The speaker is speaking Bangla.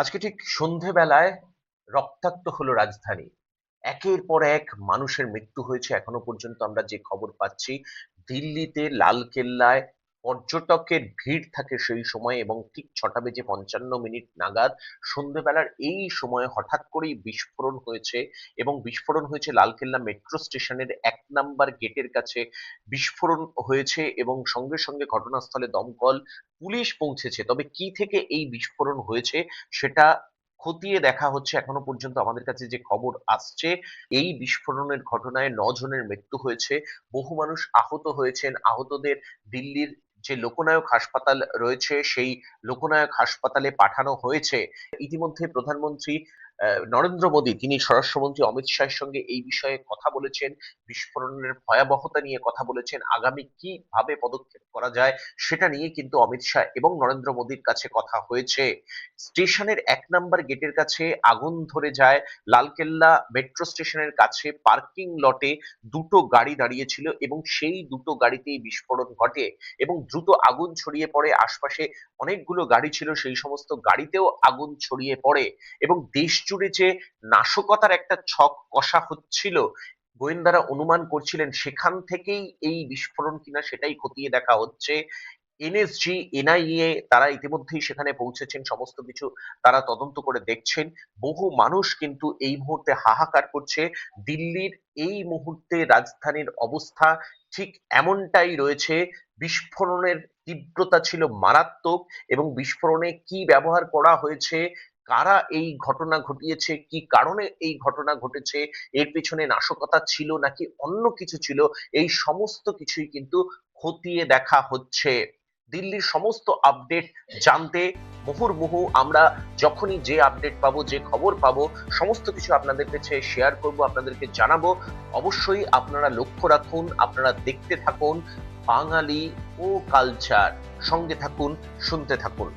আজকে ঠিক সন্ধেবেলায় রক্তাক্ত হলো রাজধানী। একের পর এক মানুষের মৃত্যু হয়েছে। এখনও পর্যন্ত আমরা যে খবর পাচ্ছি, দিল্লিতে লালকেল্লায় পর্যটকের ভিড় থাকে সেই সময় এবং ঠিক ছটা বেজে পঞ্চান্ন মিনিট নাগাদ সন্ধেবেলার এই সময়ে হঠাৎ করেই বিস্ফোরণ হয়েছে এবং বিস্ফোরণ হয়েছে লালকেল্লা মেট্রো স্টেশনের এক নাম্বার গেটের কাছে বিস্ফোরণ হয়েছে এবং সঙ্গে সঙ্গে ঘটনাস্থলে দমকল পুলিশ পৌঁছেছে। তবে কি থেকে এই বিস্ফোরণ হয়েছে সেটা খতিয়ে দেখা হচ্ছে এখনও পর্যন্ত আমাদের কাছে যে খবর আসছে। এই বিস্ফোরণের ঘটনায় জনের মৃত্যু হয়েছে। বহু মানুষ আহত হয়েছেন। আহতদের দিল্লির যে লোকনায়ক হাসপাতাল রয়েছে সেই লোকনায়ক হাসপাতালে পাঠানো হয়েছে। ইতিমধ্যে প্রধানমন্ত্রী নরেন্দ্র মোদী, তিনি স্বরাষ্ট্রমন্ত্রী অমিত শাহের সঙ্গে এই বিষয়ে কথা বলেছেন, বিস্ফোরণের ভয়াবহতা নিয়ে কথা বলেছেন, আগামী কীভাবে পদক্ষেপ করা যায় সেটা নিয়ে কিন্তু অমিত শাহ এবং নরেন্দ্র মোদীর কাছে কথা হয়েছে। স্টেশনের এক নাম্বার গেটের কাছে আগুন ধরে যায়, লালকেল্লা মেট্রো স্টেশনের কাছে পার্কিং লটে দুটো গাড়ি দাঁড়িয়েছিল এবং সেই দুটো গাড়িতেই বিস্ফোরণ ঘটে এবং দ্রুত আগুন ছড়িয়ে পড়ে, আশপাশে অনেকগুলো গাড়ি ছিল, সেই সমস্ত গাড়িতেও আগুন ছড়িয়ে পড়ে এবং দেশ জুড়ে যে নাশকতার একটা ছক কষা হচ্ছিল, গোয়েন্দারা অনুমান করছিলেন সেখান থেকেই এই বিস্ফোরণ কিনা সেটাই খতিয়ে দেখা হচ্ছে। এনএসজি, এনআইএ তারা ইতিমধ্যেই সেখানে পৌঁছেছেন, সমস্ত কিছু তারা তদন্ত করে দেখছেন। বহু মানুষ কিন্তু এই মুহূর্তে হাহাকার করছে। দিল্লির এই মুহূর্তে রাজধানীর অবস্থা ঠিক এমনটাই রয়েছে। বিস্ফোরণের তীব্রতা ছিল মারাত্মক এবং বিস্ফোরণে কি ব্যবহার করা হয়েছে কারা এই ঘটনা ঘটিয়েছে? কি কারণে এই ঘটনা ঘটেছে? এর পেছনে নাশকতা ছিল নাকি অন্য কিছু ছিল? এই সমস্ত কিছুই কিন্তু খতিয়ে দেখা হচ্ছে। দিল্লির সমস্ত আপডেট জানতে মুহুর্মুহু আমরা যখনই যে আপডেট পাবো, যে খবর পাবো, সমস্ত কিছু আপনাদের কাছে শেয়ার করব, আপনাদেরকে জানাব। অবশ্যই আপনারা লক্ষ্য রাখুন, আপনারা দেখতে থাকুন বাঙালি ও কালচার সঙ্গে থাকুন, শুনতে থাকুন।